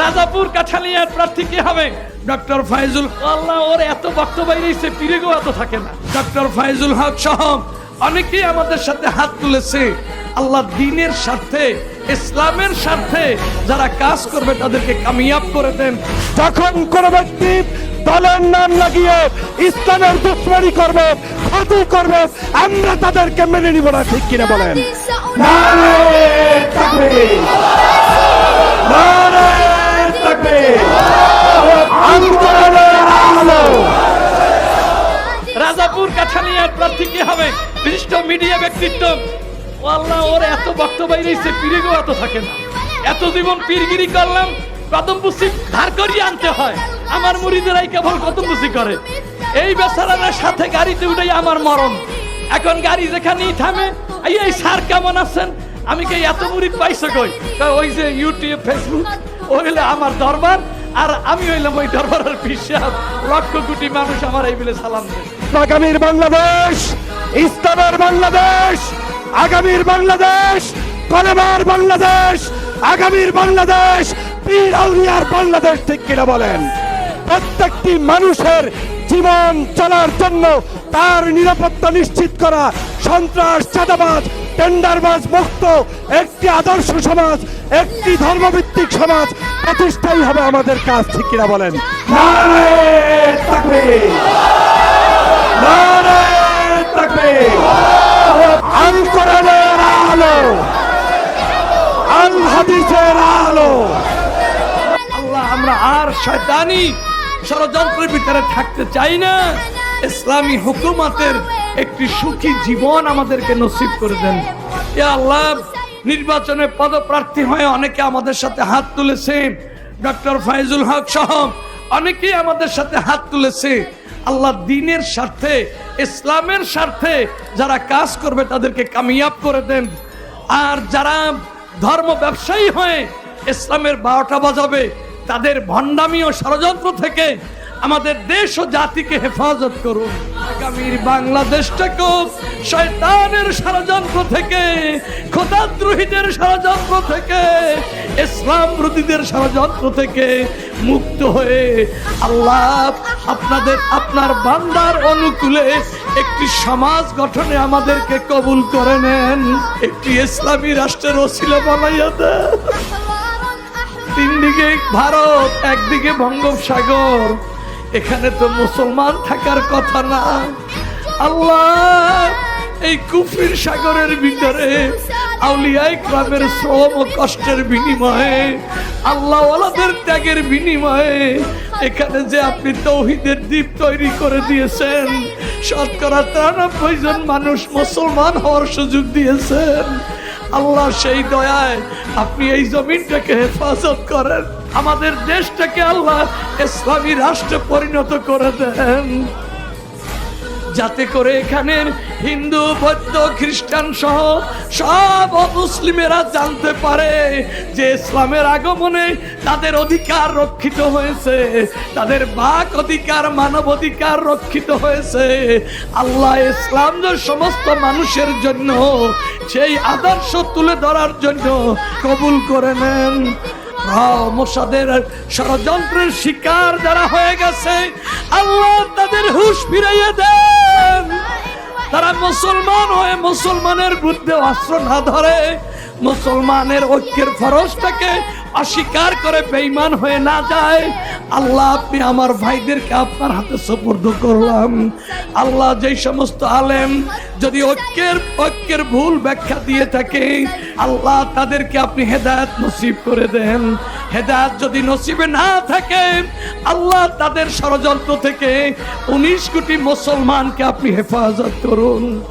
রাজাপুর কাঠালিয়ার প্রার্থী কে হবে? ডক্টর ফাইজুল আল্লাহ ওর এত বক্তব্য রয়েছে পিরিগো এত থাকে না। ডক্টর ফাইজুল হক সহ অনেকেই আমাদের সাথে হাত তুলেছে। আল্লাহ দিনের স্বার্থে ইসলামের স্বার্থে যারা কাজ করবে তাদেরকে কামিয়াব করে দেন। যখন কোন ব্যক্তি দলের নাম লাগিয়ে ইসলামের দুশ্মনী করবে ক্ষতি করবে আমরা তাদেরকে মেনে নিব না ঠিক কিনা বলেন? নারে রাজাপুর কাঠালিয়ার প্রার্থী কে হবে? বিশিষ্ট মিডিয়া ব্যক্তিত্ব। আল্লাহ, ওর এত বক্তব্য রয়েছে পিরিগো এত থাকে না। এত জীবন পীরগিরি করলাম কদম বুসি ধার করিয়ে আনতে হয়। আমার মুড়িদেরাই কেবল কদম বুসি করে। এই বেচারার সাথে গাড়িতে উঠেই আমার মরণ। এখন গাড়ি যেখানেই থামে এই স্যার কেমন আছেন? আমি কে এত মুড়ি পাইছো কই? ওই যে ইউটিউব ফেসবুক ওই হলো আমার দরবার, আর আমি হইলাম ওই দরবারের পিসাব। লক্ষ কোটি মানুষ আমার এই বিলে সালাম দেয়। আগামীর বাংলাদেশ ইসলামের বাংলাদেশ, আগামীর বাংলাদেশ কলেমার বাংলাদেশ, আগামীর বাংলাদেশ, পীর আউলিয়ার বাংলাদেশ, ঠিক কিনা বলেন? প্রত্যেকটি মানুষের জীবন চলার জন্য তার নিরাপত্তা নিশ্চিত করা সন্ত্রাস, চাঁদাবাজ টেন্ডারবাজ মুক্ত একটি আদর্শ সমাজ একটি ধর্মভিত্তিক সমাজ প্রতিষ্ঠাই হবে আমাদের কাজ ঠিক কিনা বলেন? আলো আল। হাদিসের আলো। আল্লাহ আমরা আর শয়তানি ষড়যন্ত্রের ভিতরে থাকতে চাই না। ইসলামী হুকুমাতের একটি সুখী জীবন আমাদেরকে নসিব করে দেন। এ আল্লাহ, নির্বাচনে পদপ্রার্থী হয়ে অনেকে আমাদের সাথে হাত তুলেছে ডক্টর ফাইজুল হক সহ অনেকেই আমাদের সাথে হাত তুলেছে। আল্লাহ দিনের স্বার্থে, ইসলামের স্বার্থে যারা কাজ করবে তাদেরকে কামিয়াব করে দেন। আর যারা ধর্ম ব্যবসায়ী হয়ে ইসলামের বারোটা বাজাবে, তাদের ভণ্ডামি ও ষড়যন্ত্র থেকে আমাদের দেশ ও জাতিকে হেফাজত করুন। আগামীর বাংলাদেশটাকেও শয়তানের ষড়যন্ত্র থেকে খোদাদ্রোহীদের ষড়যন্ত্র থেকে, ইসলাম বিরোধীদের ষড়যন্ত্র থেকে মুক্ত হয়ে আল্লাহ আপনাদের, আপনার বান্দার অনুকূলে একটি সমাজ গঠনে আমাদেরকে কবুল করে নেন। একটি ইসলামী রাষ্ট্রের ওসিলা বানাইয়া দেন। তিন দিকে ভারত, একদিকে বঙ্গোপসাগর। এখানে তো মুসলমান থাকার কথা না। আল্লাহ, এই কুফরির সাগরের ভিতরে আউলিয়াই গ্রামের শ্রম ও কষ্টের বিনিময়ে আল্লাহ ওয়ালাদের ত্যাগের বিনিময়ে এখানে যে আপনি তৌহিদের দ্বীপ তৈরি করে দিয়েছেন, শতকরা তিরানব্বই জন মানুষ মুসলমান হওয়ার সুযোগ দিয়েছেন। আল্লাহ সেই দয়ায় আপনি এই জমিনটাকে হেফাজত করেন। আমাদের দেশটাকে আল্লাহ ইসলামী রাষ্ট্রে পরিণত করে দেন। যাতে করে এখানের হিন্দু, বৌদ্ধ, খ্রিস্টান সহ সব মুসলিমেরা জানতে পারে যে ইসলামের আগমনে তাদের অধিকার রক্ষিত হয়েছে, তাদের বাক অধিকার, মানব অধিকার রক্ষিত হয়েছে। আল্লাহ ইসলাম যে সমস্ত মানুষের জন্য সেই আদর্শ তুলে ধরার জন্য কবুল করে নেন। মোসাদের ষড়যন্ত্রের শিকার যারা হয়ে গেছে, আল্লাহ তাদের হুশ ফিরাইয়া দেন। তারা মুসলমান হয়ে মুসলমানের বুদ্ধে অস্ত্র না ধরে, মুসলমানের ঐক্যের ফরজটাকে অস্বীকার করে বেঈমান হয়ে না যায়। আল্লাহ, আপনি আমার ভাইদেরকে আপনার হাতে সুপর্দ করলাম। আল্লাহ, যেই সমস্ত আলেম যদি ঐক্যের ঐক্যের ভুল ব্যাখ্যা দিয়ে থাকে, আল্লাহ তাদেরকে আপনি হেদায়েত নসিব করে দেন। হেদায়েত যদি নসিবে না থাকে, আল্লাহ তাদের ষড়যন্ত্র থেকে উনিশ কোটি মুসলমানকে আপনি হেফাজত করুন।